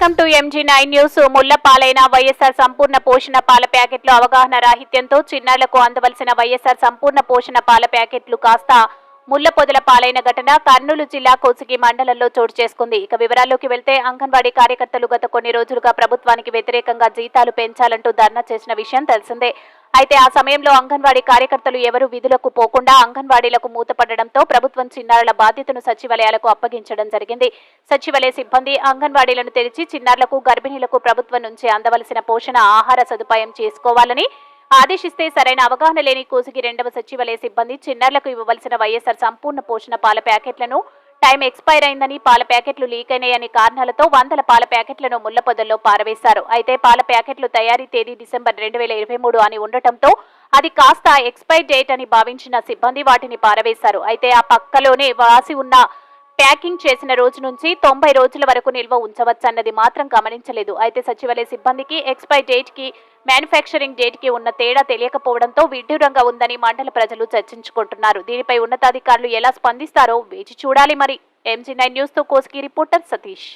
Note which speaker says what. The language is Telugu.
Speaker 1: Welcome to MG nine news ముళ్ళపాలైన YSR సంపూర్ణ పోషణ పాల ప్యాకెట్లు అవగాహన రాహిత్యంతో చిన్నారులకు అందవలసిన వైఎస్ఆర్ సంపూర్ణ పోషణ పాల ప్యాకెట్లు కాస్త ముళ్ళపొదల పాలైన ఘటన కర్నూలు జిల్లా కోసిగి మండలంలో చోటు చేసుకుంది. ఇక వివరాల్లోకి వెళ్తే అంగన్వాడీ కార్యకర్తలు గత కొన్ని రోజులుగా ప్రభుత్వానికి వ్యతిరేకంగా జీతాలు పెంచాలంటూ ధర్నా చేసిన విషయం తెలిసిందే. అయితే ఆ సమయంలో అంగన్వాడీ కార్యకర్తలు ఎవరు విధులకు పోకుండా అంగన్వాడీలకు మూతపడడంతో ప్రభుత్వం చిన్నారుల బాధ్యతను సచివాలయాలకు అప్పగించడం జరిగింది. సచివాలయ సిబ్బంది అంగన్వాడీలను తెరిచి చిన్నారులకు గర్భిణీలకు ప్రభుత్వం నుంచి అందవలసిన పోషణ ఆహార సదుపాయం చేసుకోవాలని ఆదేశిస్తే సరైన అవగాహన లేని కోసిగి రెండవ సచివాలయ సిబ్బంది చిన్నారులకు ఇవ్వవలసిన వైఎస్ఆర్ సంపూర్ణ పోషణ పాల ప్యాకెట్లను టైం ఎక్స్పైర్ అయిందని పాల ప్యాకెట్లు లీక్ అయినాయని కారణాలతో వందల పాల ప్యాకెట్లను ముళ్ళపొదల్లో పారవేశారు. అయితే పాల ప్యాకెట్లు తయారీ తేదీ డిసెంబర్ రెండు వేల ఇరవై మూడు అని ఉండటంతో అది కాస్త ఎక్స్పైర్ డేట్ అని భావించిన సిబ్బంది వాటిని పారవేశారు. అయితే ఆ పక్కలోనే వాసి ఉన్న ప్యాకింగ్ చేసిన రోజు నుంచి తొంభై రోజుల వరకు నిల్వ ఉంచవచ్చన్నది మాత్రం గమనించలేదు. అయితే సచివాలయ సిబ్బందికి ఎక్స్పైర్ డేట్కి మ్యానుఫ్యాక్చరింగ్ డేట్కి ఉన్న తేడా తెలియకపోవడంతో విడ్డూరంగా ఉందని మండల ప్రజలు చర్చించుకుంటున్నారు. దీనిపై ఉన్నతాధికారులు ఎలా స్పందిస్తారో వేచి చూడాలి మరి. ఎంజీ నైన్ న్యూస్తో కోసుకి రిపోర్టర్ సతీష్.